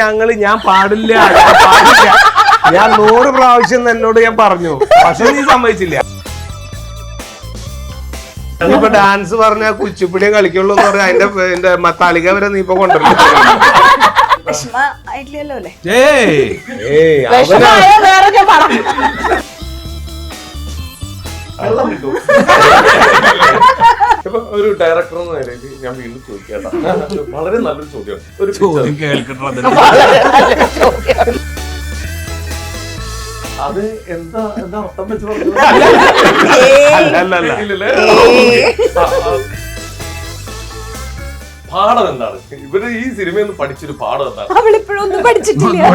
ഞങ്ങൾ ഞാൻ പാടില്ല ഞാൻ പാടില്ല. ഞാൻ നൂറ് പ്രാവശ്യം എന്നോട് ഞാൻ പറഞ്ഞു. പക്ഷെ നീ സമ്മതിച്ചില്ല. ഇപ്പൊ ഡാൻസ് പറഞ്ഞ കുച്ചിപ്പിടിയെ കളിക്കുള്ളൂ എന്ന് പറഞ്ഞ അതിന്റെ എന്റെ മത്താളിക വരെ നീ ഇപ്പൊ കൊണ്ടുവരും ഏയ്. ഏയ് അവനാ ഒരു ഡയറക്ടർ എന്ന നിലയിൽ ഞാൻ വീണ്ടും ചോദിക്കാട്ടോ. വളരെ നല്ലൊരു ചോദ്യം. ഒരു ചോദ്യം. കേൾക്കട്ടെ അത് എന്താ എന്താ അർത്ഥം വെച്ച് പറഞ്ഞു അല്ല അല്ല അല്ല ഇല്ലല്ലേ? ആ, ആ. പാഠം എന്താണ്? ഇവർ ഈ സിനിമയിൽ നിന്ന് പഠിച്ചൊരു പാഠം എന്താണ്? പഠിച്ചിട്ടില്ല.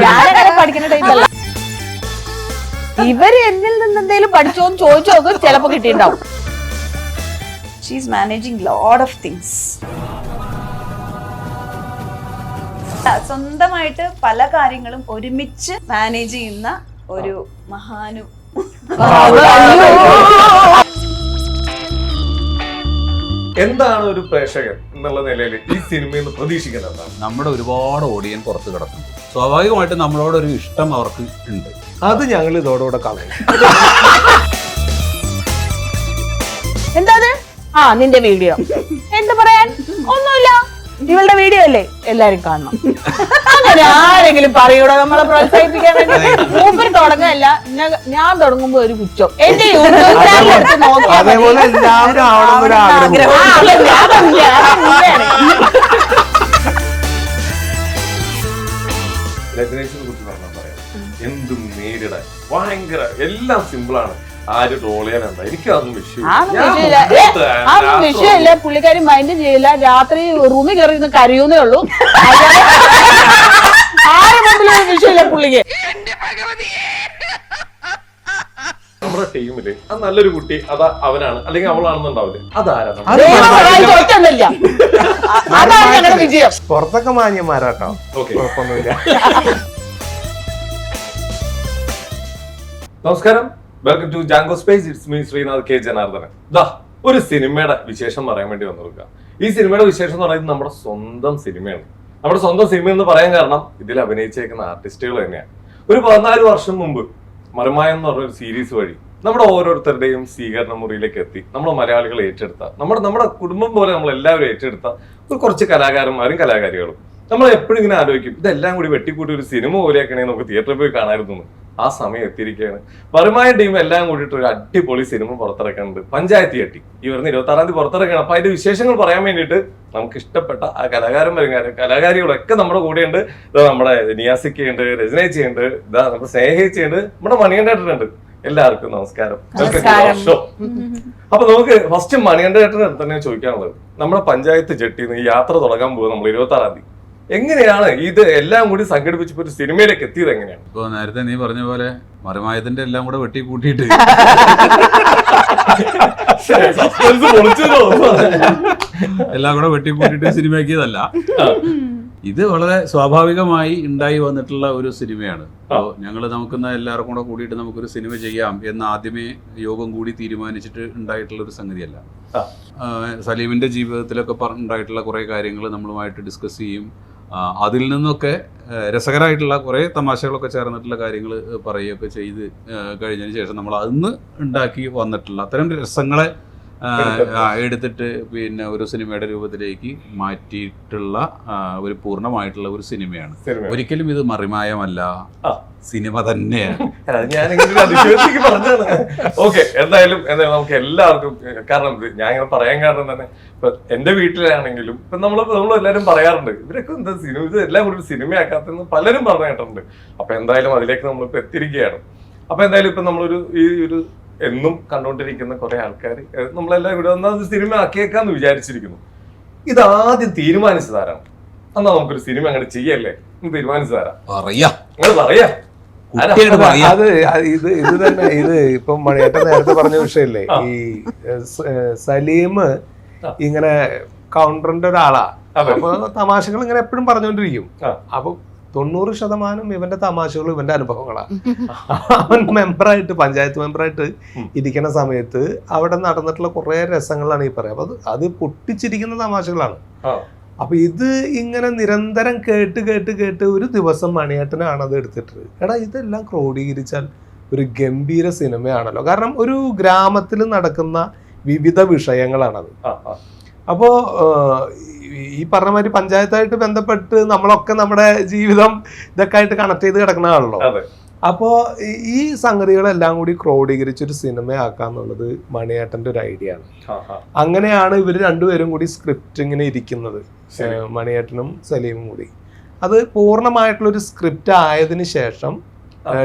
ഇവർ എന്നിൽ നിന്ന് എന്തെങ്കിലും പഠിച്ചോന്ന് ചോദിച്ചു നോക്കും ചിലപ്പോ കിട്ടിയിട്ടുണ്ടാവും. She's managing load of things സ്വന്തമായിട്ട് പല കാര്യങ്ങളും ഒരുമിച്ച് മാനേജ് ചെയ്യുന്ന ഒരു മഹാനു. എന്താണ് ഒരു പ്രേക്ഷകൻ എന്നുള്ള നിലയിൽ ഈ സിനിമയിൽ നിന്ന് പ്രതീക്ഷിക്കുന്നത് എന്താണ്? നമ്മുടെ ഒരുപാട് ഓഡിയൻ പുറത്ത് കിടക്കുന്നു നമ്മളോട് ഒരു ഇഷ്ടം അവർക്ക് ഉണ്ട്. അത് ഞങ്ങൾ ഇതോടുകൂടെ കളയും എന്താണ്? ആ നിന്റെ വീഡിയോ. എന്ത് പറയാൻ? ഒന്നുമില്ല. ഇവളുടെ വീഡിയോ അല്ലേ? എല്ലാരും കാണണം. അങ്ങനെ ആരെങ്കിലും പറയൂടോ നമ്മളെ പ്രോത്സാഹിപ്പിക്കാൻ വേണ്ടി. മൂപ്പർ തുടങ്ങല്ല. ഞാൻ തുടങ്ങുമ്പോ ഒരു കുറ്റം എന്റെ യൂട്യൂബ് ചാനൽ എടുത്ത് അതേപോലെ എല്ലാവരും ആവണം ഒരു ആഗ്രഹം ആ, അതല്ല, അതല്ല, അതങ്ങനെയാണ്. രജനീഷിനെ കുറിച്ച് പറഞ്ഞാൽ പറയാം. എന്തും നേരിടാൻ. ഭയങ്കര എല്ലാം സിമ്പിളാണ് ആര് ട്രോൾ ചെയ്യാൻ എനിക്ക് അതൊന്നും വിഷയമില്ല. ഏ, അതൊന്നും വിഷയമില്ല. പുള്ളിക്കാരി മൈൻഡ് ചെയ്യില്ല. രാത്രി റൂമിൽ കയറി ഇരുന്ന് കരയൂന്നേ ഉള്ളൂ. ആരും മുമ്പിലൊരു വിഷയമില്ല പുള്ളിക്ക്. നമ്മുടെ ടീമിൽ അത് നല്ലൊരു കുട്ടി അതാ അവനാണ്. അല്ലെങ്കിൽ അവളാണെന്നുണ്ടാവില്ലേ? അതാരാണ് അത് ദൈവം സഹായിച്ച് ഒറ്റയൊന്നുമില്ല. അ- അതാണ് ഞങ്ങളുടെ വിജയം. പുറത്തൊക്കെ മാന്യന്മാരാട്ടോ. ഓക്കെ. കുഴപ്പമൊന്നുമില്ല. നമസ്കാരം. Welcome to Jango space it's me Sreenath K Janardhanan ദാ ഒരു സിനിമയുടെ വിശേഷം പറയാൻ വേണ്ടി വന്നിരിക്കുക ഈ സിനിമയുടെ വിശേഷം എന്ന് പറയുന്നത് നമ്മുടെ സ്വന്തം സിനിമയാണ്. നമ്മുടെ സ്വന്തം സിനിമ എന്ന് പറയാൻ കാരണം ഇതിൽ അഭിനയിച്ചേക്കുന്ന ആർട്ടിസ്റ്റുകൾ തന്നെയാണ്. ഒരു പതിനാല് വർഷം മുമ്പ് മറുമായം എന്ന് പറഞ്ഞൊരു സീരീസ് വഴി നമ്മുടെ ഓരോരുത്തരുടെയും സ്വീകരണ മുറിയിലേക്ക് എത്തി. നമ്മുടെ മലയാളികൾ ഏറ്റെടുത്ത നമ്മുടെ നമ്മുടെ കുടുംബം പോലെ നമ്മൾ എല്ലാവരും ഏറ്റെടുത്ത ഒരു കുറച്ച് കലാകാരന്മാരും കലാകാരികളും. നമ്മൾ എപ്പോഴും ഇങ്ങനെ ആലോചിക്കും ഇതെല്ലാം കൂടി വെട്ടിക്കൂട്ടി ഒരു സിനിമ പോലെയാക്കണേ നമുക്ക് തിയേറ്ററിൽ പോയി കാണാമായിരുന്നു എന്ന്. ആ സമയം എത്തിയിരിക്കുകയാണ്. പരമായ ടീം എല്ലാം കൂടിയിട്ട് ഒരു അടിപൊളി സിനിമ പുറത്തിറക്കുന്നുണ്ട് പഞ്ചായത്തി അട്ടി ഈ വരുന്ന ഇരുപത്തി ആറാം തീയതി പുറത്തിറക്കണം. അപ്പൊ അതിന്റെ വിശേഷങ്ങൾ പറയാൻ വേണ്ടിയിട്ട് നമുക്ക് ഇഷ്ടപ്പെട്ട ആ കലാകാരന്മാരും കലാകാരികളൊക്കെ നമ്മുടെ കൂടെയുണ്ട്. ഇതാ നമ്മുടെ നിയാസിക്കുണ്ട് രചനേച്ചിയുണ്ട് ഇതാ നമ്മുടെ സ്നേഹിച്ചുണ്ട് നമ്മുടെ മണികണ്ഠേട്ടനുണ്ട് എല്ലാവർക്കും നമസ്കാരം. അപ്പൊ നമുക്ക് ഫസ്റ്റ് മണികണ്ഠേട്ടന് തന്നെ ചോദിക്കാനുള്ളത്. നമ്മുടെ പഞ്ചായത്ത് ജെട്ടിന്ന് ഈ യാത്ര തുടങ്ങാൻ പോകുന്നത് നമ്മൾ ഇരുപത്തി ആറാം തീയതി. എങ്ങനെയാണ് ഇത് എല്ലാം കൂടി സംഘടിപ്പിച്ചപ്പോ ഒരു സിനിമയിലേക്ക് എത്തിയത് എങ്ങനെയാണ്? ഇപ്പൊ നേരത്തെ നീ പറഞ്ഞ പോലെ മറിമായത്തിന്റെ എല്ലാം കൂടെ വെട്ടി കൂട്ടിയിട്ട് എല്ലാം കൂടെ വെട്ടി കൂട്ടിയിട്ട് സിനിമയാക്കിയതല്ല ഇത് വളരെ സ്വാഭാവികമായി ഉണ്ടായി വന്നിട്ടുള്ള ഒരു സിനിമയാണ്. അപ്പോൾ ഞങ്ങൾ നമുക്കെന്നാ എല്ലാവർക്കും കൂടെ കൂടിയിട്ട് നമുക്കൊരു സിനിമ ചെയ്യാം എന്ന് ആദ്യമേ യോഗം കൂടി തീരുമാനിച്ചിട്ട് ഉണ്ടായിട്ടുള്ള ഒരു സംഗതിയല്ല. സലീമിന്റെ ജീവിതത്തിലൊക്കെ പറഞ്ഞിട്ടുള്ള ഉണ്ടായിട്ടുള്ള കുറേ കാര്യങ്ങൾ നമ്മളുമായിട്ട് ഡിസ്കസ് ചെയ്യും. അതിൽ നിന്നൊക്കെ രസകരമായിട്ടുള്ള കുറേ തമാശകളൊക്കെ ചേർന്നിട്ടുള്ള കാര്യങ്ങൾ പറയുകയൊക്കെ ചെയ്ത് കഴിഞ്ഞതിന് ശേഷം നമ്മൾ അന്ന് ഉണ്ടാക്കി വന്നിട്ടുള്ള അത്തരം രസങ്ങളെ എടുത്തിട്ട്. പിന്നെ ഒരു സിനിമയുടെ രൂപത്തിലേക്ക് മാറ്റിയിട്ടുള്ള ഒരു പൂർണമായിട്ടുള്ള ഒരു സിനിമയാണ്. ഒരിക്കലും ഇത് മറിമായമല്ല. സിനിമ തന്നെയാണ്. ഓക്കെ എന്തായാലും എന്തായാലും നമുക്ക് എല്ലാവർക്കും കാരണം ഞാൻ ഇങ്ങനെ പറയാൻ കാരണം തന്നെ ഇപ്പൊ എന്റെ വീട്ടിലാണെങ്കിലും ഇപ്പൊ നമ്മൾ നമ്മൾ എല്ലാവരും പറയാറുണ്ട് ഇവരൊക്കെ എന്താ സിനിമ ഇത് എല്ലാം കൂടി ഒരു സിനിമയാക്കാത്തെന്ന് പലരും പറഞ്ഞു കേട്ടിട്ടുണ്ട്. അപ്പൊ എന്തായാലും അതിലേക്ക് നമ്മൾ ഇപ്പൊ എത്തിയിരിക്കുകയാണ്. അപ്പൊ എന്തായാലും ഇപ്പൊ നമ്മളൊരു ഈ ഒരു എന്നും കണ്ടുകൊണ്ടിരിക്കുന്ന കുറെ ആൾക്കാർ നമ്മളെല്ലാം ഇവിടെ വന്നാൽ അത് സിനിമ ആക്കിയേക്കാന്ന് വിചാരിച്ചിരിക്കുന്നു. ഇത് ആദ്യം തീരുമാനിച്ചതാരാണ്? എന്നാ നമുക്കൊരു സിനിമ അങ്ങനെ ചെയ്യല്ലേ? തീരുമാനിച്ചതാരാ? പറയാ. നിങ്ങൾ പറയാ പറയാ. അത് ഇത് ഇത് തന്നെ ഇത് ഇപ്പം മണിയേട്ടൻ നേരത്തെ പറഞ്ഞ വിഷയല്ലേ ഈ സലീം ഇങ്ങനെ കൗണ്ടറിന്റെ ഒരാളാ. അപ്പൊ തമാശകൾ ഇങ്ങനെ എപ്പോഴും പറഞ്ഞുകൊണ്ടിരിക്കും. അപ്പൊ തൊണ്ണൂറ് ശതമാനം ഇവന്റെ തമാശകളും ഇവന്റെ അനുഭവങ്ങളാണ് അവൻ മെമ്പറായിട്ട് പഞ്ചായത്ത് മെമ്പറായിട്ട് ഇരിക്കുന്ന സമയത്ത് അവിടെ നടന്നിട്ടുള്ള കുറെ രസങ്ങളാണ് ഈ പറയാം അപ്പൊ അത് പൊട്ടിച്ചിരിക്കുന്ന തമാശകളാണ്. ആ. അപ്പൊ ഇത് ഇങ്ങനെ നിരന്തരം കേട്ട് കേട്ട് കേട്ട് ഒരു ദിവസം മണിയേട്ടനാണ് അത് എടുത്തിട്ട് എടാ ഇതെല്ലാം ക്രോഡീകരിച്ചാൽ ഒരു ഗംഭീര സിനിമയാണല്ലോ കാരണം ഒരു ഗ്രാമത്തിൽ നടക്കുന്ന വിവിധ വിഷയങ്ങളാണത് ആ, ആ. അപ്പോ ഈ- പറഞ്ഞ മാതിരി പഞ്ചായത്തായിട്ട് ബന്ധപ്പെട്ട് നമ്മളൊക്കെ നമ്മുടെ ജീവിതം ഇതൊക്കെ ആയിട്ട് കണക്ട് ചെയ്ത് കിടക്കുന്ന അതെ അപ്പോ ഈ- സംഗതികളെല്ലാം കൂടി ക്രോഡീകരിച്ച് ഒരു സിനിമയാക്കാന്നുള്ളത് മണിയേട്ടന്റെ ഒരു ഐഡിയ ആണ്. അങ്ങനെയാണ് ഇവർ രണ്ടുപേരും കൂടി സ്ക്രിപ്റ്റ് ഇങ്ങനെ ഇരിക്കുന്നത് മണിയേട്ടനും സലീമും കൂടി. അത് പൂർണമായിട്ടുള്ളൊരു സ്ക്രിപ്റ്റ് ആയതിനു ശേഷം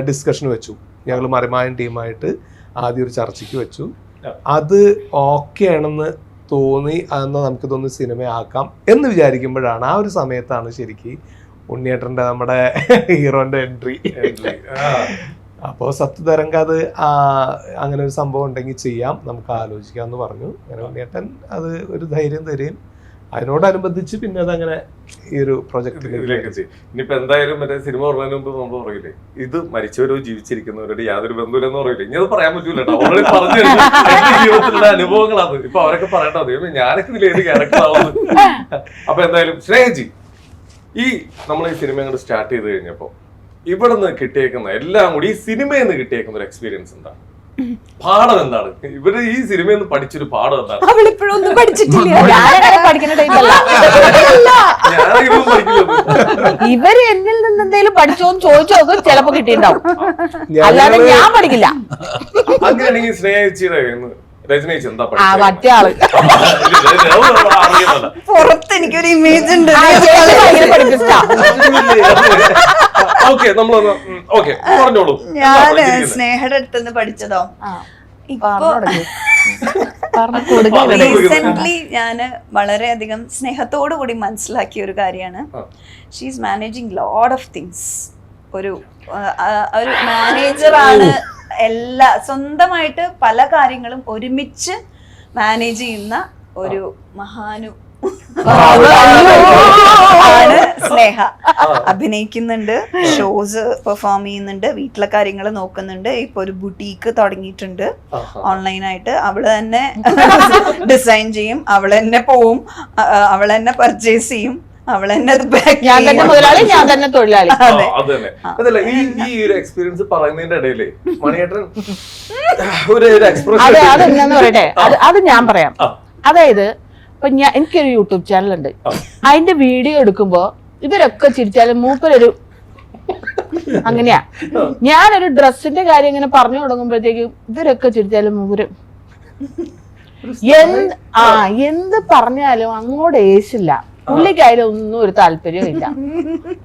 ഡിസ്കഷൻ വെച്ചു. ഞങ്ങൾ മറിമായൻ ടീമായിട്ട് ആദ്യം ഒരു ചർച്ചയ്ക്ക് വെച്ചു. അത് ഓക്കെ ആണെന്ന് തോന്നി എന്നാൽ സിനിമ സിനിമയാക്കാം എന്ന് വിചാരിക്കുമ്പോഴാണ് ആ ഒരു സമയത്താണ് ശരിക്ക് ഉണ്ണിയേട്ടന്റെ നമ്മുടെ ഹീറോന്റെ എൻട്രി. അപ്പോ ആ. തരംഗ അത് ആ, അങ്ങനെ ഒരു സംഭവം ഉണ്ടെങ്കിൽ ചെയ്യാം. നമുക്ക് ആലോചിക്കാം എന്ന് പറഞ്ഞു. അങ്ങനെ ഉണ്ണിയേട്ടൻ അത് ഒരു ധൈര്യം തരും അതിനോടനുബന്ധിച്ച് പിന്നെ അത് അങ്ങനെ ഈ ഒരു പ്രൊജക്ടിലേക്ക് പ്രൊജക്റ്റിലേക്ക്. ഇനിയിപ്പോ എന്തായാലും മറ്റേ സിനിമ പറഞ്ഞതിന് മുമ്പ് നമ്മൾ പറയില്ലേ ഇത് മരിച്ചവരോ ജീവിച്ചിരിക്കുന്നവരോട് യാതൊരു ബന്ധമില്ലെന്ന് പറയില്ലേ? ഇനി അത് പറയാൻ പറ്റൂല ഓൾറെഡി പറഞ്ഞു. ജീവിതത്തിലുള്ള അനുഭവങ്ങളാണ്. ഇപ്പൊ അവരൊക്കെ പറയട്ടോ ദൈവമേ ഞാനൊക്കെ ഇതിൽ ഏത് ക്യാരക്ടർ ആവുന്നു. അപ്പൊ എന്തായാലും ശ്രേയജി ഈ നമ്മൾ ഈ സിനിമ അങ്ങോട്ട് സ്റ്റാർട്ട് ചെയ്ത് കഴിഞ്ഞപ്പോ ഇവിടെ നിന്ന് കിട്ടിയേക്കുന്ന എല്ലാം കൂടി ഈ സിനിമയിൽ നിന്ന് കിട്ടിയേക്കുന്ന ഒരു എക്സ്പീരിയൻസ് എന്താണ്? പാഠം എന്താണ്? ഇവർ ഈ സിനിമയിൽ നിന്ന് പഠിച്ചൊരു പാഠം എന്താണ്? പഠിച്ചിട്ടില്ല. ഇവർ എന്നിൽ നിന്ന് എന്തെങ്കിലും പഠിച്ചോന്ന് ചോദിച്ചോ അത് ചിലപ്പോ കിട്ടിയിട്ടുണ്ടാവും. അല്ലാതെ ഞാൻ പഠിക്കില്ല. അങ്ങനെയാണെങ്കിൽ സ്നേഹിച്ചിയുടെ രചനയിച്ച് എന്താ ആ പഠിച്ചത് മറ്റേ ആൾ. പുറത്ത് എനിക്കൊരു ഇമേജ് ഉണ്ട്. ഓക്കെ നമ്മളൊന്ന് ഓക്കെ പറഞ്ഞോളൂ. ഞാൻ സ്നേഹയുടെ അടുത്തുനിന്ന് പഠിച്ചതോ? ഇപ്പൊ. റീസെന്റ് ഞാൻ വളരെയധികം സ്നേഹത്തോടു കൂടി മനസ്സിലാക്കിയ ഒരു കാര്യമാണ്. She she's managing load of things ഒരു ഒരു മാനേജർ ആണ് മാനേജറാണ് എല്ലാ സ്വന്തമായിട്ട് പല കാര്യങ്ങളും ഒരുമിച്ച് മാനേജ് ചെയ്യുന്ന ഒരു മഹാനു ആണ് സ്നേഹ അഭിനയിക്കുന്നുണ്ട് ഷോസ് പെർഫോം ചെയ്യുന്നുണ്ട് വീട്ടിലെ കാര്യങ്ങൾ നോക്കുന്നുണ്ട്. ഇപ്പൊ ഒരു ബുട്ടീക്ക് തുടങ്ങിയിട്ടുണ്ട്. ഓൺലൈൻ ഓൺലൈനായിട്ട് അവൾ തന്നെ ഡിസൈൻ ചെയ്യും അവൾ തന്നെ പോവും അവൾ തന്നെ പർച്ചേസ് ചെയ്യും. അവൾ തന്നെ അത് ഞാൻ തന്നെ. മുതലാളി ഞാൻ തന്നെ തൊഴിലാളി. ആ, അത്. അതല്ല ഈ ഈ ഒരു എക്സ്പീരിയൻസ് പറയുന്നതിന്റെ ഇടയിൽ മണിയേട്ടൻ ഒരു എക്സ്പ്രഷൻ അത് എന്നാന്ന് പറയട്ടെ? അത് അത് ഞാൻ പറയാം. അതായത് ഇപ്പൊ ഞാൻ എനിക്കൊരു യൂട്യൂബ് ചാനൽ ഉണ്ട് അതിന്റെ വീഡിയോ എടുക്കുമ്പോ ഇവരൊക്കെ ചിരിച്ചാലും മൂപ്പരൊരു അങ്ങനെയാ. ഞാനൊരു ഡ്രസ്സിന്റെ കാര്യം ഇങ്ങനെ പറഞ്ഞു തുടങ്ങുമ്പോഴത്തേക്കും ഇവരൊക്കെ ചിരിച്ചാലും മൂപ്പര് എന്ത് ആ എന്ത് പറഞ്ഞാലും അങ്ങോട്ട് ഏശില്ല. പുള്ളിക്കായാലും അതിലൊന്നും ഒരു താല്പര്യം ഇല്ല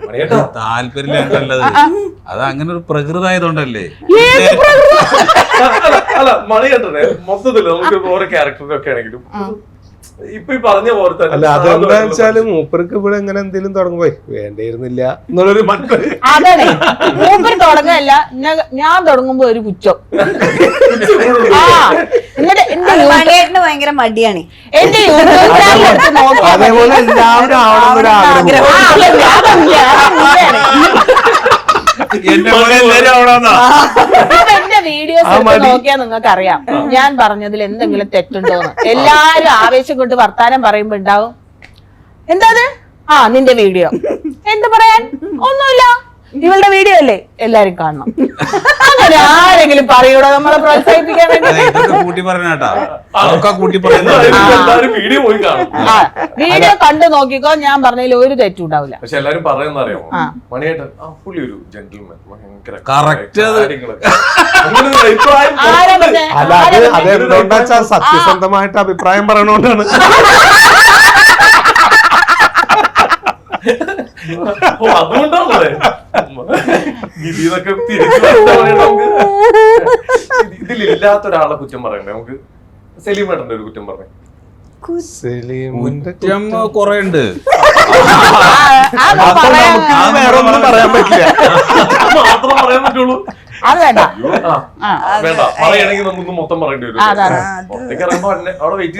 മണിയേട്ടാ താല്പര്യമില്ലാണ്ടല്ലത്. അത് അങ്ങനെ ഒരു പ്രകൃതായതുകൊണ്ടല്ലേ അല്ല, മണിയേട്ടനെ മൊത്തത്തിൽ നമുക്ക് ഓരോ ക്യാരക്ടറിനൊക്കെ ആണെങ്കിലും ഇപ്പൊ ഈ പറഞ്ഞ പോലെ അല്ല അതെന്താ വെച്ചാൽ മൂപ്പർക്ക് ഇവിടെ എങ്ങനെ എന്തെങ്കിലും തുടങ്ങുമ്പോ വേണ്ടിയിരുന്നില്ല എന്നുള്ളൊരു മട്ട് അതാണ്. മൂപ്പർ തുടങ്ങല്ല ഞാൻ തുടങ്ങുമ്പോ ഒരു പുച്ഛം. ആ എന്നിട്ട് എന്റെ മണിയേട്ടന് ഭയങ്കര മടിയാണ്. എന്റെ യൂട്യൂബ് ചാനൽ എടുത്ത് നോക്കിയാൽ അതേപോലെ എല്ലാവരും ആവണമെന്നൊരു ആഗ്രഹം. ആ, അതല്ല, അതല്ല, അതല്ല. എന്റെ പോലെ എന്റെ വീഡിയോസ് നോക്കിയാൽ നിങ്ങൾക്ക് അറിയാം ഞാൻ പറഞ്ഞതിൽ എന്തെങ്കിലും തെറ്റുണ്ടോ എന്ന് എല്ലാരും ആവേശം കൊണ്ട് വർത്താനം പറയുമ്പോ ഉണ്ടാവും. എന്താ അത്? ആ നിന്റെ വീഡിയോ എന്ത് പറയാൻ? ഒന്നുമില്ല. ഇവളുടെ വീഡിയോ അല്ലേ? എല്ലാരും കാണണം. ആരെങ്കിലും പറയൂടോ നമ്മളെ പ്രോത്സാഹിപ്പിക്കാൻ വേണ്ടി. അതെ, ഇതൊക്കെ കൂട്ടി പറഞ്ഞാട്ടാ അതൊക്കെ കൂട്ടി എല്ലാവരും വീഡിയോ പോയി കാണും. വീഡിയോ കണ്ടു നോക്കിക്കോ ഞാൻ പറഞ്ഞതിൽ ഒരു തെറ്റും ഉണ്ടാവില്ല. പക്ഷെ എല്ലാരും പറയുന്ന അറിയാമോ മണിയേട്ടൻ ആ പുള്ളി ഒരു ജെന്റിൽമാൻ ഭയങ്കര കറക്റ്റ്? അല്ല അത് അതെന്തുകൊണ്ടാ സത്യസന്ധമായിട്ട് അഭിപ്രായം പറയണോണ്ടാണ്. ഓ, അതുകൊണ്ടാണല്ലേ? ഇതിന്നൊക്കെ തിരിച്ചു ഇതിലില്ലാത്ത ഒരാളെ കുറ്റം പറയണ്ടേ? നമുക്ക് സലീമേട്ടന്റെ ഒരു കുറ്റം പറഞ്ഞേ കുറ്റം കൊറേ ഉണ്ട് വേറെ ഒന്നും പറയാൻ പറ്റില്ല. മാത്രം പറയാൻ പറ്റുള്ളൂ. അത് വേണ്ട. വേണ്ട. പറയണെങ്കിൽ നമുക്ക് മൊത്തം പറയേണ്ടി വരും. അതെ, അതെ. പുറത്തേക്ക് ഇറങ്ങുമ്പോ അവിടെ വെയിറ്റ്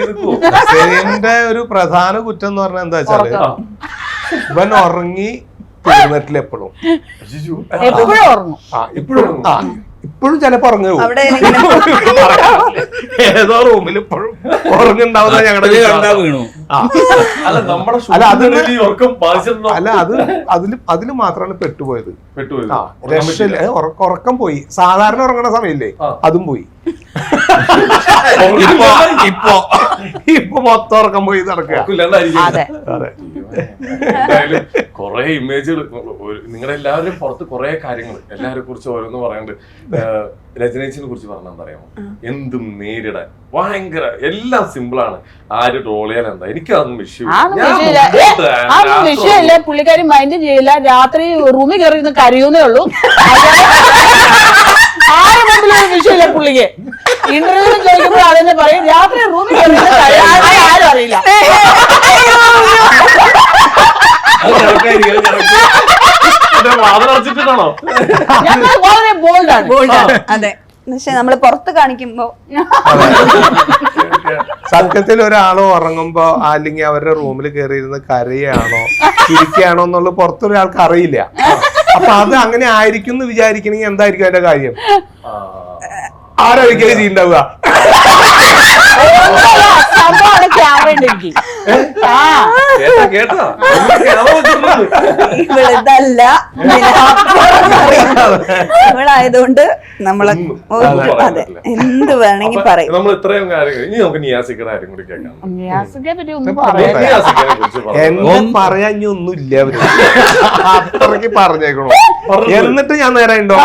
ചെയ്ത് ഒരു പ്രധാന കുറ്റം എന്ന് പറഞ്ഞാൽ എന്താ വെച്ചാൽ. ഇവൻ ഉറങ്ങി കുളിർന്നിട്ടില്ല എപ്പോഴും എപ്പോഴും ഉറങ്ങും. ആ ഇപ്പോഴും ആ ഇപ്പോഴും ചിലപ്പോ ഉറങ്ങു അവിടെ ഏതോ റൂമിൽ ഇപ്പോഴും ഉറങ്ങുണ്ടാവുന്ന ഞങ്ങളുടെ വീണു. ആ. അല്ല നമ്മുടെ അല്ല, അത് അല്ല അത് അതിൽ അതിൽ മാത്രമാണ് പെട്ടുപോയത്. പെട്ടുപോയത്. ആ ഉറക്കം പോയി. സാധാരണ ഉറങ്ങണ സമയമില്ലേ? അതും പോയി. ഇപ്പൊ ഇപ്പൊ. ഇപ്പൊ. മൊത്തം ഉറക്കം പോയി നടക്കുക. അതെ. കുറെ ഇമേജുകൾ നിങ്ങളുടെ എല്ലാവരും പുറത്ത് കുറെ കാര്യങ്ങൾ എല്ലാവരെ കുറിച്ച് ഓരോന്ന് പറയാണ്ട് രചനേച്ചിനെ കുറിച്ച് പറഞ്ഞാൽ പറയാമോ എന്തും നേരിടാൻ. ഭയങ്കര എല്ലാം സിമ്പിൾ ആണ്. ആര് ട്രോൾ ചെയ്യാൻ എന്താ? എനിക്ക് അതൊന്നും വിഷയമില്ല. ഏ, പുള്ളിക്കാരി മൈൻഡ് ചെയ്യില്ല. രാത്രി റൂമിൽ കയറി ഇരുന്ന് കരയൂന്നേ ഉള്ളൂ. ആരും മുമ്പിലൊരു വിഷയമില്ല പുള്ളിക്ക്. ഇന്റർവ്യൂ ചോദിക്കുമ്പോൾ അതെന്നെ പറയും രാത്രി റൂമിൽ ആരും അറിയില്ല. ഞങ്ങൾ വളരെ ബോൾഡാണ് ബോൾഡാണ് അതെ. പക്ഷെ നമ്മൾ പുറത്ത് കാണിക്കുമ്പോ സത്യത്തിൽ ഒരാളോ ഉറങ്ങുമ്പോ അല്ലെങ്കിൽ അവരുടെ റൂമിൽ കയറിയിരുന്ന് കരയാണോ ചിരിക്കുകയാണോ എന്നുള്ളത് പുറത്തൊരാൾക്ക് അറിയില്ല. അപ്പൊ അത് അങ്ങനെ ആയിരിക്കും എന്ന് വിചാരിക്കണമെങ്കിൽ എന്തായിരിക്കും അതിന്റെ കാര്യം? ആരായിരിക്കും ചെയ്യുണ്ടാവുക കേട്ടോ കേട്ടോ. ഇവളിതല്ല. ഇവളായതുകൊണ്ട് നമ്മളെ അതെ എന്ത് വേണമെങ്കിൽ പറയും. നമ്മൾ ഇത്രയും കാര്യങ്ങൾ ഇനി നമുക്ക് നിയാസിക്കടെ കാര്യം കൂടി കേൾക്കാം. നിയാസിക്കെ പറ്റി ഒന്നും നിയാസിക്കനെ കുറിച്ച് പറയാൻ ഇനി ഒന്നുമില്ല അവർ. അത്രയ്ക്ക് പറഞ്ഞേക്കണോ? എന്നിട്ട് ഞാൻ നേരെ ഉണ്ടോ?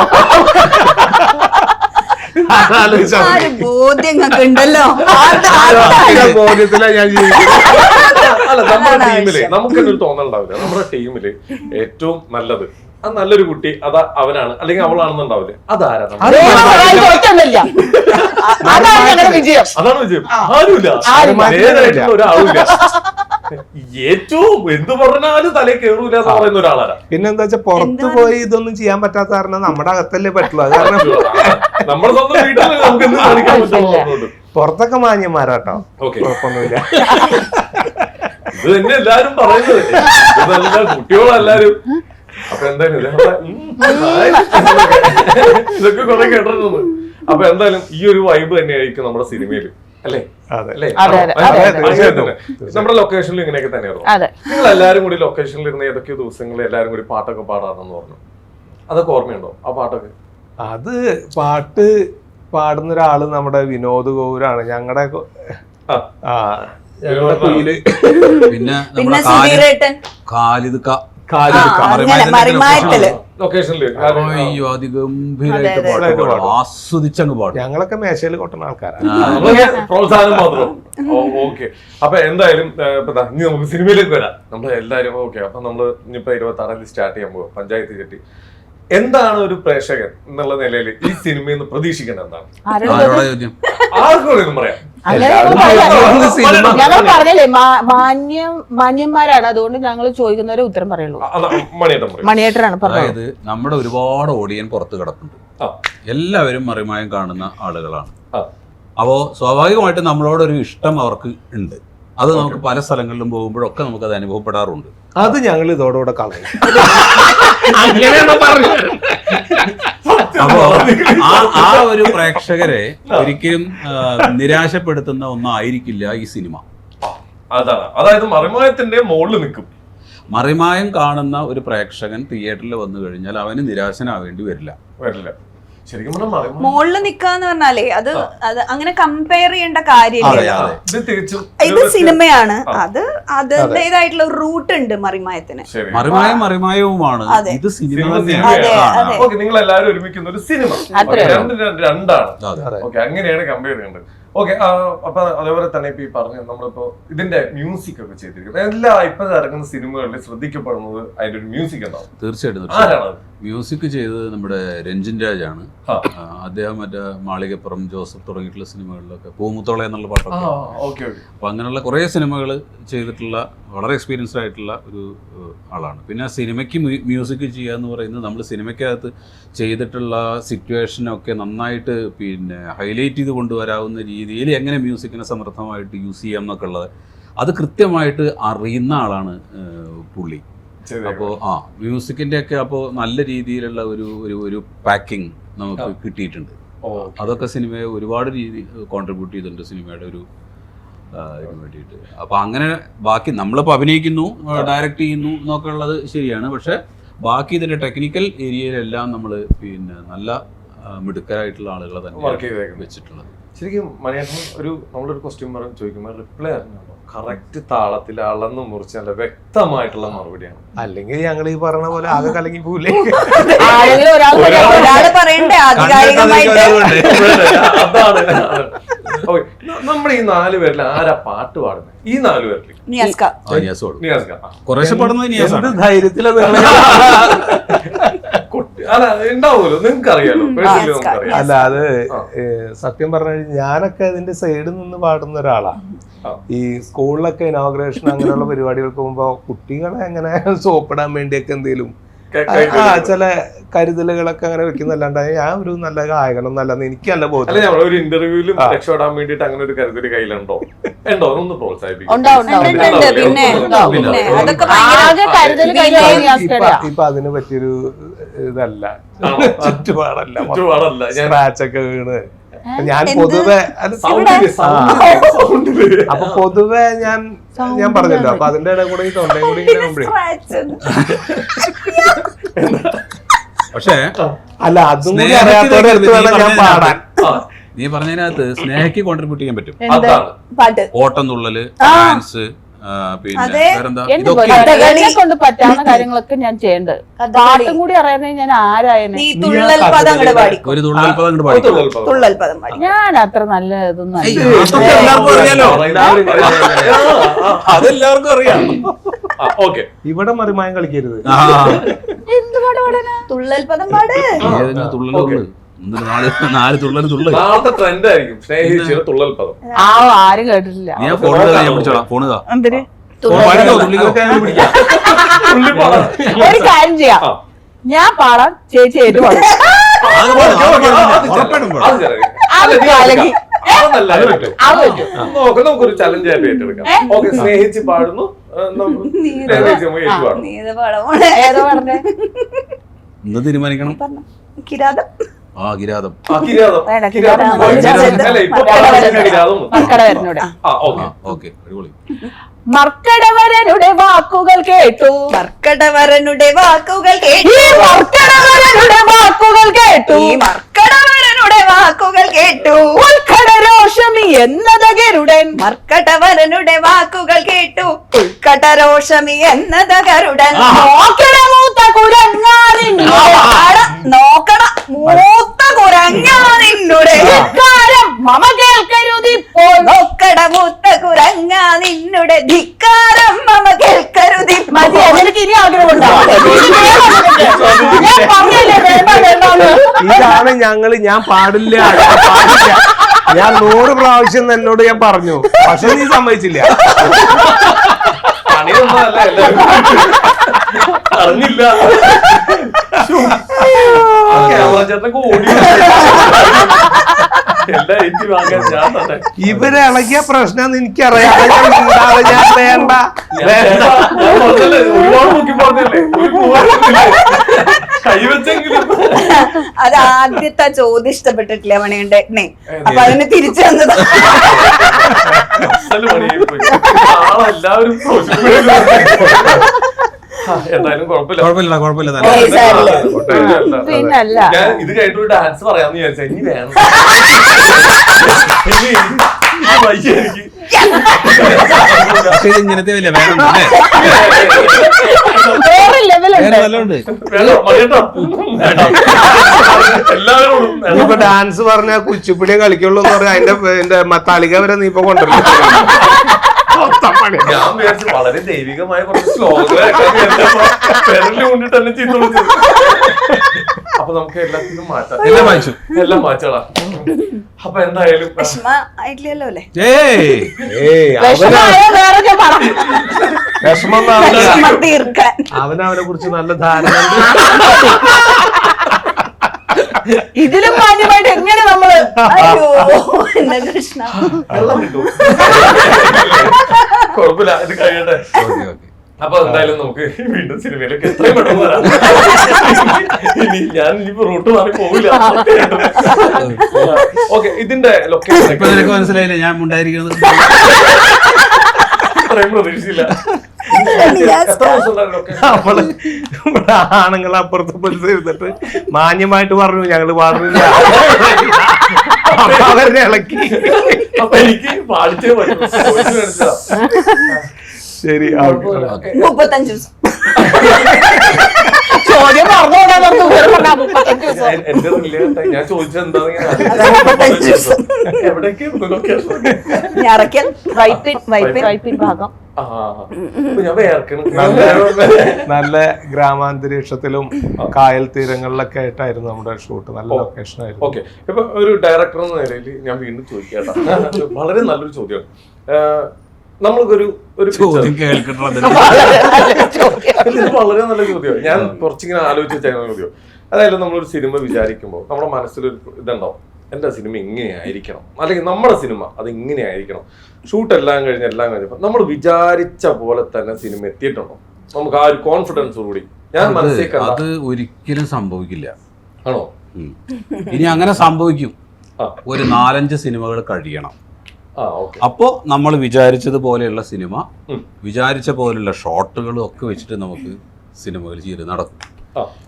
അതാലോചിച്ചാ ആ മതി. ബോധ്യം നിങ്ങൾക്ക് ഉണ്ടല്ലോ. ബോധ്യത്തിലാ ഞാൻ ജീവിക്കുന്നത്? അല്ല നമ്മുടെ ടീമിൽ ആവശ്യം. നമുക്ക് ഒരു തോന്നലുണ്ടാവില്ല. നമ്മുടെ ടീമിൽ ഏറ്റവും നല്ലത് അത് നല്ലൊരു കുട്ടി അതാ അവനാണ്. അല്ലെങ്കിൽ അവളാണെന്നുണ്ടാവില്ല. അതാരാ. അതാണ് വിജയം. അതാണ് വിജയം. ആരുമില്ല. നേരായിട്ടുള്ള ഒരാളില്ല ഏറ്റവും എന്ത് പറഞ്ഞാലും തലേ കേറൂല എന്ന് പറയുന്ന ഒരാളാരാ. പിന്നെന്താ വെച്ചാ പുറത്തു പോയി ഇതൊന്നും ചെയ്യാൻ പറ്റാത്ത കാരണം നമ്മുടെ അകത്തല്ലേ പറ്റുള്ളൂ. അത് കാരണം നമ്മുടെ സ്വന്തം വീട്ടിൽ നമുക്ക് എന്ത് കാണിക്കാൻ പറ്റുള്ളൂ പുറത്തൊക്കെ മാന്യന്മാരാട്ടോ. ഓക്കെ. കുഴപ്പമൊന്നുമില്ല. ഇത് തന്നെ എല്ലാരും പറയുന്നത്. ഇതല്ല കുട്ടികളെല്ലാരും. അപ്പൊ എന്തായാലും. ഇതൊക്കെ കുറെ കേട്ടിട്ടുണ്ട്. അപ്പൊ എന്തായാലും ഈ ഒരു വൈബ് തന്നെയായിരിക്കും നമ്മുടെ സിനിമയിൽ അല്ലേ. നമ്മുടെ ലൊക്കേഷനിൽ ഇങ്ങനെയൊക്കെ തന്നെയായിരുന്നു അതെ. നിങ്ങൾ എല്ലാരും കൂടി ലൊക്കേഷനിൽ ഇരുന്ന് ഏതൊക്കെയോ ദിവസങ്ങളിൽ എല്ലാരും കൂടി പാട്ടൊക്കെ പാടാറെന്ന് പറഞ്ഞു. അതൊക്കെ ഓർമ്മയുണ്ടോ? ആ പാട്ടൊക്കെ? അത് പാട്ട് പാടുന്ന ഒരാൾ നമ്മുടെ വിനോദ് ഗൗരാണ്. ഞങ്ങളുടെ ആ. ആ ഞങ്ങളുടെ കുയിൽ. പിന്നെ സുധീരേട്ടൻ. മറിമായത്തിൽ അയ്യോ അതിഗംഭീരമായിട്ട്. പാടും. ആസ്വദിച്ചങ്ങ് പാടും. ഞങ്ങളൊക്കെ മേശയിൽ കൊട്ടുന്ന ആൾക്കാരാണ്. പ്രോത്സാഹനം മാത്രം. ഓക്കെ. അപ്പൊ എന്തായാലും ഇനി നമുക്ക് സിനിമയിലേക്ക് വരാം. നമ്മൾ എല്ലാരും ഓക്കെ. അപ്പൊ നമ്മൾ ഇനിയിപ്പോ ഇരുപത്തി ആറാം തീയതി സ്റ്റാർട്ട് ചെയ്യാൻ പോകും പഞ്ചായത്ത് ചെട്ടി എന്താണ് ഒരു പ്രേക്ഷകൻ എന്നുള്ള നിലയിൽ ഈ സിനിമയിൽ നിന്ന് പ്രതീക്ഷിക്കേണ്ടത് എന്താണ്? ആർക്കും പറയാം. ഞങ്ങൾ പറഞ്ഞില്ലേ? മാന്യം മാന്യന്മാരാണ്. അതുകൊണ്ട് ഞങ്ങൾ ചോദിക്കുന്നവരെ ഉത്തരം പറയുള്ളൂ. മണിയേട്ടറാണ് മണിയേട്ടനാണ് അതായത് നമ്മുടെ ഒരുപാട് ഓഡിയൻ പുറത്ത് കിടക്കുന്നുണ്ട് എല്ലാവരും മറിമായം കാണുന്ന ആളുകളാണ്. അപ്പോ സ്വാഭാവികമായിട്ട് നമ്മളോട് നമ്മളോടൊരു ഇഷ്ടം അവർക്ക് ഉണ്ട്. അത് നമുക്ക് പല സ്ഥലങ്ങളിലും പോകുമ്പോഴൊക്കെ നമുക്ക് അത് അനുഭവപ്പെടാറുണ്ട്. അത് ഞങ്ങൾ ഇതോടുകൂടെ കളയും. അങ്ങനെയാണ് പറഞ്ഞത്. അപ്പോ ആ ആ ഒരു പ്രേക്ഷകരെ ഒരിക്കലും നിരാശപ്പെടുത്തുന്ന ഒന്നായിരിക്കില്ല ഈ സിനിമ. അതാണ്. അതായത് മറിമായത്തിന്റെ മുകളിൽ നിൽക്കും. മറിമായം കാണുന്ന ഒരു പ്രേക്ഷകൻ തിയേറ്ററിൽ വന്നു കഴിഞ്ഞാൽ അവന് നിരാശനാവേണ്ടി വരില്ല. വരില്ല. ശരിക്കും മുകളിൽ നിക്കാന്ന് പറഞ്ഞാലേ അത് അത് അങ്ങനെ കമ്പയർ ചെയ്യേണ്ട കാര്യമില്ല. ഇത് സിനിമയാണ്. അത് അതിന്റേതായിട്ടുള്ള ഒരു റൂട്ട് ഉണ്ട് മറിമായത്തിന്. മറിമായം മറിമായവുമാണ്. ഇത് സിനിമ. ഓക്കെ നിങ്ങൾ എല്ലാവരും ഒരുമിക്കുന്ന ഒരു സിനിമ. രണ്ട് രണ്ടാണ്. ഓക്കെ അങ്ങനെയാണ് കമ്പയർ ചെയ്യേണ്ടത്. ഓക്കെ അപ്പൊ അതേപോലെ തന്നെ ഇപ്പൊ ഈ പറഞ്ഞ നമ്മളിപ്പോ ഇതിന്റെ മ്യൂസിക് ഒക്കെ ചെയ്തിരിക്കുന്നത്. എല്ലാ ഇപ്പൊ ഇറങ്ങുന്ന സിനിമകളിൽ ശ്രദ്ധിക്കപ്പെടുന്നത് അതിന്റെ ഒരു മ്യൂസിക് ഉണ്ടാവും തീർച്ചയായിട്ടും? മ്യൂസിക് ചെയ്തത് നമ്മുടെ രഞ്ജിൻ രാജാണ്. അദ്ദേഹം മറ്റേ മാളികപ്പുറം ജോസഫ് തുടങ്ങിയിട്ടുള്ള സിനിമകളിലൊക്കെ പൂമുത്തോള എന്നുള്ള പാട്ടൊക്കെ ഓക്കെ അങ്ങനെയുള്ള കുറേ സിനിമകൾ ചെയ്തിട്ടുള്ള വളരെ എക്സ്പീരിയൻസ്ഡ് ആയിട്ടുള്ള ഒരു ആളാണ്. പിന്നെ സിനിമയ്ക്ക് മ്യൂസിക് ചെയ്യുക എന്ന് പറയുന്നത് നമ്മൾ സിനിമയ്ക്കകത്ത് ചെയ്തിട്ടുള്ള സിറ്റുവേഷനൊക്കെ നന്നായിട്ട് പിന്നെ ഹൈലൈറ്റ് ചെയ്ത് കൊണ്ടുവരാവുന്ന രീതിയിൽ എങ്ങനെ മ്യൂസിക്കിനെ സമർത്ഥമായിട്ട് യൂസ് ചെയ്യാം എന്നൊക്കെ ഉള്ളത് അത് കൃത്യമായിട്ട് അറിയുന്ന ആളാണ് പുള്ളി. അപ്പോൾ ആ മ്യൂസിക്കിന്റെ ഒക്കെ അപ്പോൾ നല്ല രീതിയിലുള്ള ഒരു ഒരു ഒരു പാക്കിംഗ് നമുക്ക് കിട്ടിയിട്ടുണ്ട്. അതൊക്കെ സിനിമയെ ഒരുപാട് രീതി കോൺട്രിബ്യൂട്ട് ചെയ്തിട്ടുണ്ട് സിനിമയുടെ ഒരു ഇതിന് വേണ്ടിയിട്ട്. അപ്പോൾ അങ്ങനെ ബാക്കി നമ്മളിപ്പോൾ അഭിനയിക്കുന്നു ഡയറക്റ്റ് ചെയ്യുന്നു എന്നൊക്കെ ഉള്ളത് ശരിയാണ്. പക്ഷേ ബാക്കി ഇതിന്റെ ടെക്നിക്കൽ ഏരിയയിലെല്ലാം നമ്മൾ പിന്നെ നല്ല മിടുക്കരായിട്ടുള്ള ആളുകളെ തന്നെ. വെച്ചിട്ടുള്ളത്. ശരിക്കും മണിയേട്ടൻ ഒരു നമ്മളൊരു ക്വസ്റ്റ്യൻ പറയും ചോദിക്കുമ്പോൾ റിപ്ലൈ അറിഞ്ഞോ കറക്റ്റ് താളത്തിൽ അളന്ന് മുറിച്ച് നല്ല വ്യക്തമായിട്ടുള്ള മറുപടിയാണ്. അല്ലെങ്കിൽ ഞങ്ങൾ ഈ പറഞ്ഞ പോലെ ആകെ കലങ്ങി പോലേ ആരെങ്കിലും ഒരാൾ പറയാം. ഒരാൾ അതാണ് ഓക്കെ നമ്മുടെ ഈ നാല് പേരിൽ ആരാ പാട്ട് പാടുന്നത് ഈ നാല് പേരിൽ നിയാസ്ക. അല്ല ഉണ്ടാവുമല്ലോ. നിങ്ങൾക്ക് അറിയാലോ അല്ല അത് സത്യം പറഞ്ഞ ഞാനൊക്കെ അതിന്റെ സൈഡിൽ നിന്ന് പാടുന്ന ഒരാളാ. ഈ സ്കൂളിലൊക്കെ ഇനോഗ്രേഷൻ അങ്ങനെയുള്ള പരിപാടികൾക്ക് പോകുമ്പോ കുട്ടികളെ അങ്ങനെ സോപ്പിടാൻ വേണ്ടിയൊക്കെ എന്തെങ്കിലും ആ ചില കരുതലുകളൊക്കെ അങ്ങനെ വെക്കുന്നല്ലാണ്ട് ഞാൻ ഒരു നല്ല ഗായകനൊന്നല്ല എനിക്ക് നല്ല നമ്മൾ ഒരു ഇന്റർവ്യൂവിലും ആ. രക്ഷപ്പെടാൻ വേണ്ടിട്ട് അങ്ങനെ ഒരു കരുതൽ കയ്യിലുണ്ടോ? ഉണ്ടോ? ഒന്ന് പ്രോത്സാഹിപ്പിക്കും. ഇപ്പൊ അതിന് പറ്റിയൊരു ഇതല്ല? ചുറ്റുപാടല്ല. ചുറ്റുപാടല്ല. ഞാൻ സ്ക്രാച്ച് ഒക്കെ വീണ്. ഞാൻ? പൊതുവെ അപ്പൊ പൊതുവെ ഞാൻ ഞാൻ പറഞ്ഞല്ലോ അപ്പൊ അതിന്റെ ഇടയിൽ കൂടെ ഈ തൊണ്ടയും കൂടി ഇങ്ങനെ പക്ഷേ അല്ല അതും കൂടി സ്നേഹത്തിന് അറിയാത്തവരെ അടുത്ത് വേണം ഞാൻ നീ പാടാൻ. ആ, നീ പറഞ്ഞതിനകത്ത് സ്നേഹയ്ക്ക് കോൺട്രിബ്യൂട്ട് ചെയ്യാൻ പറ്റും. എന്ത്? അതാണ്. പാട്ട്. ഓട്ടം തുള്ളൽ ഡാൻസ് ആ, അതെ. വേറെന്താ എന്റെ ഇതൊക്കെ പോലെ കഥകളി. എന്നെ കൊണ്ട് പറ്റാവുന്ന കാര്യങ്ങളൊക്കെ ഞാൻ ചെയ്യേണ്ടത് പാട്ടും കൂടി അറിയാതെ ഞാൻ ആരായനെ നീ തുള്ളൽ പദം അങ്ങോട്ട് പാടിക്കോ ഒരു തുള്ളൽ പദം അങ്ങോട്ട് അത് തുള്ളൽ പദം. പാടി ഞാൻ അത്ര നല്ല ഇതൊന്നും അല്ല. ഏയ്, അതൊക്കെ എല്ലാവർക്കും അറിയാലോ അതെല്ലാവർക്കും അറിയാം ഓക്കെ ഇവിടെ മറിമായം കളിക്കരുത് ആ, എന്ത് പാടാ പാടാനാ? തുള്ളൽ പദം പാട് ഏതെങ്കിലും നാല് നാല് തുള്ളൽ തുള്ളൽ നാളത്തെ ട്രെൻഡ് ആയിരിക്കും. സ്നേഹിച്ചിട്ട് തുള്ളൽ പദം. ആ ആരും കേട്ടിട്ടില്ല. ഞാൻ ഫോൺ ഞാൻ പിടിച്ചോളാം. ഫോൺ ഇതാ. എന്തിന്. ഒരു കാര്യം ചെയ്യാം. ഞാൻ പാടാം ചേച്ചി ഏറ്റു പാടും. നമുക്കൊരു ചലഞ്ച് ആയിട്ട് ഏറ്റെടുക്കാം. ഓക്കെ സ്നേഹിച്ച് പാടുന്നു. ഏതോ തീരുമാനിക്കണം. കിരാതം. ആ കിരാതം. ഓക്കെ. ഓക്കെ അടിപൊളി. മർക്കടവരനുടെ വാക്കുകൾ കേട്ടു. മർക്കടവരനുടെ വാക്കുകൾ ഈ കേട്ടു. മർക്കടവരനുടെ വാക്കുകൾ കേട്ടു. ഈ മർക്കടവരനുടെ വാക്കുകൾ കേട്ടു. ഉത്കടരോഷമി എന്നത് ഗരുഡൻ. മർക്കടവരനുടെ വാക്കുകൾ കേട്ടു. ഉൾക്കടരോഷമി എന്നത് ഗരുഡൻ. നോക്കണ മൂത്ത കുരങ്ങാനിന്നുടെ ആട, ഞങ്ങൾ ഞാൻ പാടില്ല ഞാൻ പാടില്ല. ഞാൻ നൂറ് പ്രാവശ്യം എന്നോട് ഞാൻ പറഞ്ഞു. പക്ഷെ നീ സമ്മതിച്ചില്ല. അറിഞ്ഞില്ല. ഇവരെ ഇളകിയ പ്രശ്നം എനിക്കറിയാം. ഞാൻ ഞാൻ വേണ്ട. ഞാൻ അത് ആദ്യത്തെ ചോദ്യം ഇഷ്ടപ്പെട്ടിട്ടില്ല മണിയുണ്ടേട്ടനെ അപ്പൊ അതിന് തിരിച്ചു വന്നത്. എന്തായാലും കുഴപ്പമില്ല. കുഴപ്പമില്ല ഞാൻ ഇത് കഴിഞ്ഞിട്ട് ഡാൻസ് പറയാന്ന് വിചാരിച്ചു ഇനി വേണം. എനിക്ക്. പക്ഷേ ഇത് ഇങ്ങനത്തെ വലിയ വേണം വേറെ ലെവലുണ്ട് നല്ലോണ്ട് എല്ലാവരോടും ഇപ്പൊ ഡാൻസ് പറഞ്ഞ കുച്ചിപ്പിടിയെ കളിക്കുള്ളൂ എന്ന് പറയാ അതിന്റെ എന്റെ തളിക വരെ നീ ഇപ്പൊ കൊണ്ടുവരും ഞാൻ വിചാരിച്ചു വളരെ ദൈവികമായ കുറച്ച് തന്നെ വിളിച്ചത് അപ്പൊ നമുക്ക് എല്ലാത്തിനും മാറ്റാം. എല്ലാം വായിച്ചു. എല്ലാം മാറ്റടാ അപ്പൊ എന്തായാലും ആയിട്ടില്ലല്ലോ അല്ലേ? വിഷമം ഒന്നും ആവില്ല. വിഷമം തീർക്കാൻ. അവന് അവനെ കുറിച്ച് നല്ല ധാരണ. ഇതിലും മാന്യമായിട്ട് എങ്ങനെ നമ്മൾ അയ്യോ എന്റെ കൃഷ്ണ. വെള്ളം കിട്ടും. കുഴപ്പമില്ല ഇത് കഴിയട്ടെ. അപ്പൊ എന്തായാലും നമുക്ക് വീണ്ടും സിനിമയിലേക്ക് എത്രയും പെട്ടെന്ന് വരാം. ഇനി ഞാൻ ഇനിയിപ്പോ റൂട്ട് മാറി പോവില്ല. ഓക്കെ. ഇതിന്റെ ലൊക്കേഷൻ മനസ്സിലായില്ലേ ഞാൻ ഉണ്ടായിരിക്കുന്നത് നമ്മൾ ഇവിടെ ആണുങ്ങൾ അപ്പുറത്ത് പോലീസ് ഇരുന്നിട്ട് മാന്യമായിട്ട് പറഞ്ഞു ഞങ്ങൾ പാടുന്നില്ല. അപ്പൊ അവരെ ഇളക്കി. അപ്പൊ എനിക്ക് പാടിച്ചേ പറ്റും ശരി ഓക്കെ. മുപ്പത്തഞ്ച് ദിവസം ചോദ്യം പറഞ്ഞോടാ നമുക്ക് ഉത്തരം പറഞ്ഞാ മുപ്പത്തഞ്ച് ദിവസം എ- എന്റെ റിലേറ്റ് ഞാൻ ചോദിച്ചത്. എവിടേക്കായിരുന്നു ലൊക്കേഷൻ ഞാറക്കൽ വൈപ്പിൻ വൈപ്പിൻ വൈപ്പിൻ ഭാഗം. നല്ല ഗ്രാമാന്തരീക്ഷത്തിലും കായൽ തീരങ്ങളിലൊക്കെ ആയിട്ടായിരുന്നു നമ്മുടെ ഷൂട്ട്. നല്ല ലൊക്കേഷൻ ആയിരുന്നു. ഓക്കെ. ഇപ്പൊ ഒരു ഡയറക്ടർ എന്ന നിലയിൽ ഞാൻ വീണ്ടും ചോദിക്കാം വളരെ നല്ലൊരു ചോദ്യമാണ് നമ്മൾക്കൊരു ഒരു ചോദ്യം വളരെ നല്ല ചോദ്യമാണ്. ഞാൻ കുറച്ചിങ്ങനെ ആലോചിച്ചു ചോദ്യം അതായത് നമ്മളൊരു സിനിമ വിചാരിക്കുമ്പോൾ നമ്മുടെ മനസ്സിലൊരു ഇതുണ്ടാവും. എന്റെ സിനിമ ഇങ്ങനെയായിരിക്കണം. അല്ലെങ്കിൽ നമ്മുടെ സിനിമ അത് ഇങ്ങനെയായിരിക്കണം. ഷൂട്ട് എല്ലാം കഴിഞ്ഞ് എല്ലാം കഴിഞ്ഞപ്പോൾ നമ്മൾ വിചാരിച്ച പോലെ തന്നെ സിനിമ എത്തിയിട്ടുണ്ടോ? നമുക്ക് ആ ഒരു കോൺഫിഡൻസ് കൂടി. ഞാൻ മനസ്സിൽ അത് ഒരിക്കലും സംഭവിക്കില്ല. ആണോ? ഇനി അങ്ങനെ സംഭവിക്കും. ഒരു നാലഞ്ച് സിനിമകൾ കഴിയണം. അപ്പോൾ നമ്മൾ വിചാരിച്ചതുപോലെയുള്ള സിനിമ. വിചാരിച്ച പോലെയുള്ള ഷോട്ടുകളും ഒക്കെ വെച്ചിട്ട് നമുക്ക് സിനിമകൾ ചെയ്ത് നടക്കും.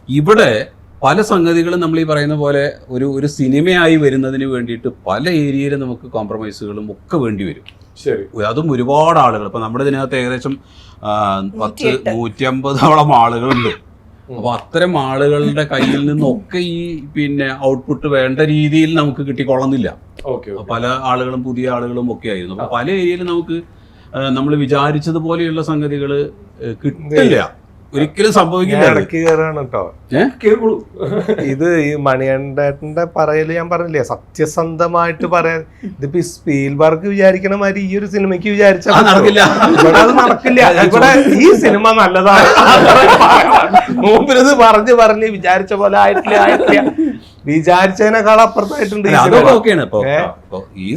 ഇവിടെ പല സംഗതികളും നമ്മൾ ഈ പറയുന്ന പോലെ ഒരു ഒരു സിനിമയായി വരുന്നതിന് വേണ്ടിയിട്ട് പല ഏരിയയിലും നമുക്ക് കോംപ്രമൈസുകളും ഒക്കെ വേണ്ടി വരും. ശരി. അതും ഒരുപാട് ആളുകൾ. ഇപ്പൊ നമ്മുടെ ഇതിനകത്ത് ഏകദേശം പത്ത്. നൂറ്റമ്പതോളം ആളുകളുണ്ട്. അപ്പൊ അത്തരം ആളുകളുടെ കയ്യിൽ നിന്നൊക്കെ ഈ പിന്നെ ഔട്ട്പുട്ട് വേണ്ട രീതിയിൽ നമുക്ക് കിട്ടിക്കൊള്ളുന്നില്ല. ഓക്കെ പല ആളുകളും പുതിയ ആളുകളും ഒക്കെ ആയിരുന്നു. അപ്പൊ പല ഏരിയയിലും നമുക്ക് നമ്മൾ വിചാരിച്ചതുപോലെയുള്ള സംഗതികൾ കിട്ടില്ല. ഒരിക്കലും സംഭവിക്കില്ല. ഇടയ്ക്ക് കയറാണ് കേട്ടോ. കേൾക്കുള്ളൂ. ഇത് ഈ മണിയണ്ടേട്ടന്റെ പറയൽ ഞാൻ പറഞ്ഞില്ലേ സത്യസന്ധമായിട്ട് പറയാൻ. ഇതിപ്പോ ഈ സ്പീൽബർഗ് വിചാരിക്കണ മാതിരി ഈ ഒരു സിനിമയ്ക്ക് വിചാരിച്ചാൽ ആ, നടക്കില്ല. ഇവിടെ അത് നടക്കില്ല. ഇവിടെ ഈ സിനിമ നല്ലതാണ്. മൂപ്പിനത് പറഞ്ഞ് പറഞ്ഞ് വിചാരിച്ച പോലെ ആയിട്ടില്ല ആയിട്ടില്ല. വിചാരിച്ചതിനേക്കാൾ അപ്പുറത്തായിട്ടുണ്ട്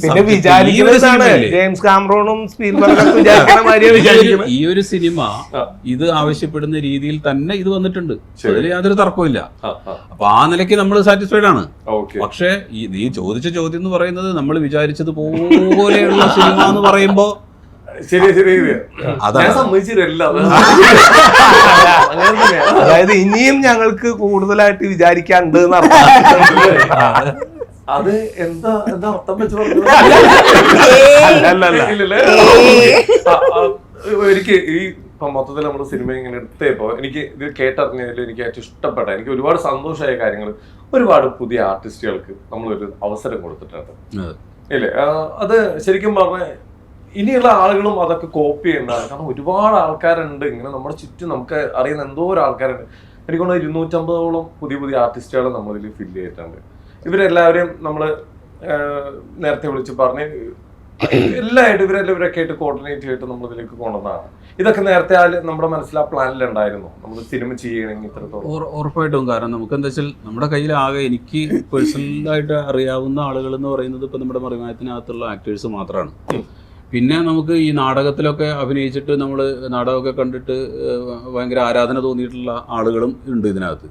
പിന്നെ വിചാരിക്കുന്നതാണ് ജെയിംസ് കാമറോണും ഈ ഒരു- സിനിമ ഇത് ആവശ്യപ്പെടുന്ന രീതിയിൽ തന്നെ ഇത് വന്നിട്ടുണ്ട്. അതിൽ യാതൊരു തർക്കമില്ല അപ്പൊ ആ നിലയ്ക്ക് നമ്മൾ സാറ്റിസ്ഫൈഡ് ആണ്. പക്ഷേ ഈ നീ ചോദിച്ച ചോദ്യം എന്ന് പറയുന്നത് നമ്മൾ വിചാരിച്ചത് പോലെയുള്ള സിനിമ എന്ന് പറയുമ്പോ ശരി ശരി ശരി. അതാണ്. ഞാൻ സമ്മതിച്ചില്ല. അതായത് ഇനിയും ഞങ്ങൾക്ക് കൂടുതലായിട്ട് വിചാരിക്കാണ്ട് അത് എന്താ എന്താ അർത്ഥം വെച്ച് എനിക്ക് ഈ ഇപ്പം മൊത്തത്തിൽ നമ്മുടെ സിനിമ ഇങ്ങനെ എടുത്തപ്പോ എനിക്ക് ഇത് കേട്ടറിഞ്ഞതിൽ എനിക്ക് ഏറ്റവും ഇഷ്ടപ്പെട്ട എനിക്ക് ഒരുപാട് സന്തോഷമായ കാര്യങ്ങൾ ഒരുപാട് പുതിയ ആർട്ടിസ്റ്റുകൾക്ക് നമ്മളൊരു അവസരം കൊടുത്തിട്ടുണ്ട്. ഇല്ലേ അത് ശരിക്കും പറഞ്ഞ ഇനിയുള്ള ആളുകളും അതൊക്കെ കോപ്പി ചെയ്യേണ്ടതാണ് കാരണം ഒരുപാട് ആൾക്കാരുണ്ട്. ഇങ്ങനെ നമ്മുടെ ചുറ്റും നമുക്ക് അറിയുന്ന എന്തോ ഒരു ആൾക്കാരുണ്ട്. എനിക്ക് തോന്നുന്നു ഇരുന്നൂറ്റമ്പതോളം പുതിയ പുതിയ ആർട്ടിസ്റ്റുകൾ നമ്മളിൽ ഫില്ല് ചെയ്തിട്ടുണ്ട്. ഇവരെല്ലാവരെയും നമ്മൾ നേരത്തെ വിളിച്ച് പറഞ്ഞ് എല്ലായിട്ട് ഇവരെല്ലാം ഇവരൊക്കെ ആയിട്ട് കോർഡിനേറ്റ് ചെയ്തിട്ട് നമ്മൾ ഇതിലേക്ക് കൊണ്ടുവന്നതാണ്. ഇതൊക്കെ നേരത്തെ ആ നമ്മുടെ മനസ്സിൽ ആ പ്ലാനിൽ ഉണ്ടായിരുന്നു. നമ്മൾ സിനിമ ചെയ്യണമെങ്കിൽ ഇത്രത്തോളം. ഉറ- ഉറപ്പായിട്ടും. കാരണം നമുക്ക് എന്താ വെച്ചാൽ നമ്മുടെ കയ്യിൽ ആകെ എനിക്ക് പേഴ്സണലായിട്ട് അറിയാവുന്ന ആളുകൾ എന്ന് പറയുന്നത് ഇപ്പൊ നമ്മുടെ മറിമായത്തിനകത്തുള്ള ആക്ടേഴ്സ് മാത്രമാണ് പിന്നെ നമുക്ക് ഈ നാടകത്തിലൊക്കെ അഭിനയിച്ചിട്ട് നമ്മൾ നാടകമൊക്കെ കണ്ടിട്ട് ഭയങ്കര ആരാധന തോന്നിയിട്ടുള്ള ആളുകളും ഉണ്ട് ഇതിനകത്ത്.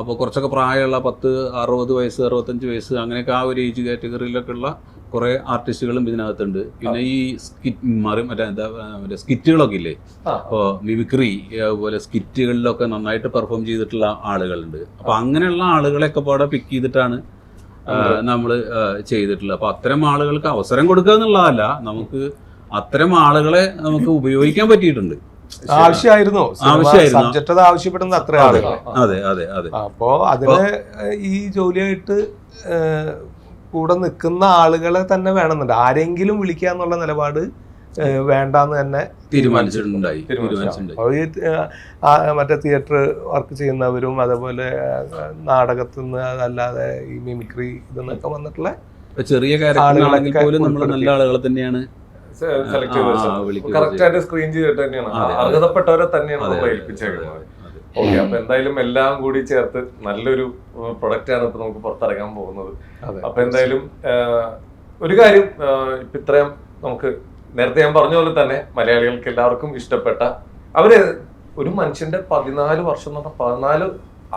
അപ്പോൾ കുറച്ചൊക്കെ പ്രായമുള്ള പത്ത് അറുപത് വയസ്സ് അറുപത്തഞ്ച് വയസ്സ് അങ്ങനെയൊക്കെ ആ ഒരു ഏജ് കാറ്റഗറിയിലൊക്കെ ഉള്ള കുറേ ആർട്ടിസ്റ്റുകളും ഇതിനകത്തുണ്ട്. പിന്നെ ഈ സ്കിറ്റ് മറി മറ്റേ എന്താ മറ്റേ സ്കിറ്റുകളൊക്കെ ഇല്ലേ? അപ്പോൾ ഇപ്പോൾ മിമിക്രി അതുപോലെ സ്കിറ്റുകളിലൊക്കെ നന്നായിട്ട് പെർഫോം ചെയ്തിട്ടുള്ള ആളുകളുണ്ട്. അപ്പോൾ അങ്ങനെയുള്ള ആളുകളെയൊക്കെ പാടെ പിക്ക് ചെയ്തിട്ടാണ് നമ്മൾ ചെയ്തിട്ടുള്ളത്. അപ്പോൾ അത്തരം ആളുകൾക്ക് അവസരം കൊടുക്കുക എന്നുള്ളതല്ല നമുക്ക് അത്തരം ആളുകളെ നമുക്ക് ഉപയോഗിക്കാൻ പറ്റിയിട്ടുണ്ട്. ആവശ്യമായിരുന്നു. സബ്ജക്ട് അത് ആവശ്യപ്പെടുന്നത് അത്ര ആളുകൾ അതെ അതെ അതെ. അപ്പോ അതിന് ഈ ജോലിയായിട്ട് കൂടെ നിൽക്കുന്ന ആളുകളെ തന്നെ വേണമെന്നുണ്ട്. ആരെങ്കിലും വിളിക്കുക എന്നുള്ള നിലപാട് വേണ്ടാന്ന് തന്നെ തീരുമാനിച്ചിട്ടുണ്ടായി. മറ്റേ തിയേറ്റർ വർക്ക് ചെയ്യുന്നവരും അതേപോലെ നാടകത്തിൽ നിന്ന് അതല്ലാതെ ഈ മിമിക്രി ഇതെന്നൊക്കെ വന്നിട്ടുള്ള ചെറിയ കാര്യങ്ങളാണെങ്കിൽ പോലും നമ്മൾ നല്ല ആളുകളെ തന്നെയാണ് സെലക്ട് ചെയ്ത് കറക്റ്റ് ആയിട്ട് സ്ക്രീൻ ചെയ്തിട്ട് തന്നെയാണ്. അർഹതപ്പെട്ടവരെ തന്നെയാണ് നമ്മൾ ഏൽപ്പിച്ചേക്കുന്നത്. ഓക്കെ അപ്പൊ എന്തായാലും എല്ലാം കൂടി ചേർത്ത് നല്ലൊരു പ്രൊഡക്റ്റ് ആണ് ഇപ്പൊ നമുക്ക് പുറത്തിറങ്ങാൻ പോകുന്നത്. അപ്പൊ എന്തായാലും ഒരു കാര്യം ഇപ്പൊ ഇത്രയും നമുക്ക് നേരത്തെ ഞാൻ പറഞ്ഞ പോലെ തന്നെ മലയാളികൾക്ക് എല്ലാവർക്കും ഇഷ്ടപ്പെട്ട അവർ ഒരു മനുഷ്യന്റെ പതിനാല് വർഷം എന്ന് പറഞ്ഞാൽ പതിനാല്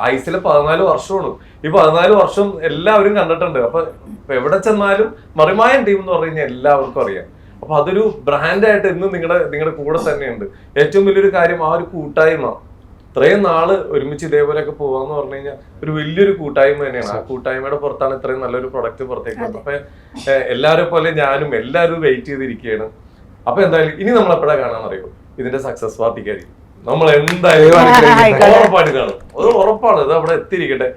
ആയുസിലെ പതിനാല് വർഷമാണ്. ഈ പതിനാല് വർഷം എല്ലാവരും കണ്ടിട്ടുണ്ട്. അപ്പൊ എവിടെ ചെന്നാലും മറിമായൻ ടീം എന്ന് പറഞ്ഞു കഴിഞ്ഞാൽ എല്ലാവർക്കും അറിയാം. അപ്പൊ അതൊരു ബ്രാൻഡായിട്ട് ഇന്ന് നിങ്ങളുടെ നിങ്ങളുടെ കൂടെ തന്നെയുണ്ട്. ഏറ്റവും വലിയൊരു കാര്യം ആ ഒരു കൂട്ടായ്മ. ഇത്രയും നാൾ ഒരുമിച്ച് ഇതേപോലെയൊക്കെ പോവാന്ന് പറഞ്ഞു കഴിഞ്ഞാൽ ഒരു വലിയൊരു കൂട്ടായ്മ തന്നെയാണ്. ആ കൂട്ടായ്മയുടെ പുറത്താണ് ഇത്രയും നല്ലൊരു പ്രൊഡക്റ്റ് പുറത്തേക്ക് അപ്പൊ എല്ലാവരെ പോലെ ഞാനും എല്ലാവരും വെയിറ്റ് ചെയ്തിരിക്കുകയാണ് അപ്പൊ എന്തായാലും ഇനി നമ്മൾ എപ്പോഴാ കാണാൻ കാണാന്നറിയോ? ഇതിന്റെ സക്സസ് പാർട്ടിക്കായിരിക്കും നമ്മൾ എന്തായാലും. ഉറപ്പായിട്ട് കാണും. അത് ഉറപ്പാണ് ഇത് അവിടെ എത്തിയിരിക്കട്ടെ.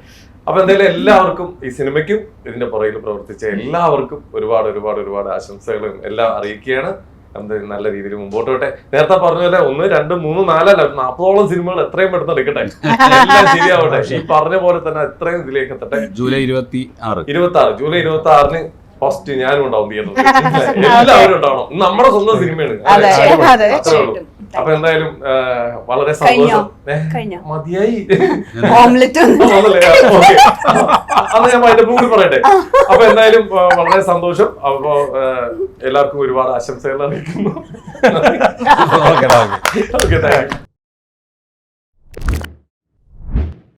അപ്പൊ എന്തായാലും എല്ലാവർക്കും ഈ സിനിമയ്ക്കും ഇതിന്റെ പുറകിൽ പ്രവർത്തിച്ച എല്ലാവർക്കും ഒരുപാട് ഒരുപാട് ഒരുപാട് ആശംസകളും എല്ലാം അറിയിക്കുകയാണ്. എന്തായാലും നല്ല രീതിയിൽ മുമ്പോട്ട് പോട്ടെ. നേരത്തെ പറഞ്ഞ പോലെ ഒന്ന് രണ്ട് മൂന്ന് നാലല്ല നാൽപ്പതോളം സിനിമകൾ എത്രയും പെട്ടെന്ന് എടുക്കട്ടെ. എല്ലാം ശരിയാവട്ടെ. ഈ പറഞ്ഞ പോലെ തന്നെ എത്രയും ഇതിലേക്ക് എത്തട്ടെ. ജൂലൈ ഇരുപത്തി ആറ്. ഇരുപത്തി ആറ് ജൂലൈ ഇരുപത്തി ആറിന് ഫസ്റ്റ് ഞാനും ഉണ്ടാവും തിയേറ്ററിൽ എല്ലാവരും ഉണ്ടാവണം. നമ്മുടെ സ്വന്തം സിനിമയാണ്. അതെ, അതെ. അത്രേ ഉള്ളൂ. അപ്പൊ എന്തായാലും വളരെ സന്തോഷം? മതിയായി. അന്ന് ഞാൻ അതിന്റെ കൂടി പറയട്ടെ. അപ്പൊ എന്തായാലും വളരെ സന്തോഷം. അപ്പൊ എല്ലാവർക്കും ഒരുപാട് ആശംസകൾ അറിയിക്കുന്നു. ഓക്കെ. Okay thank you.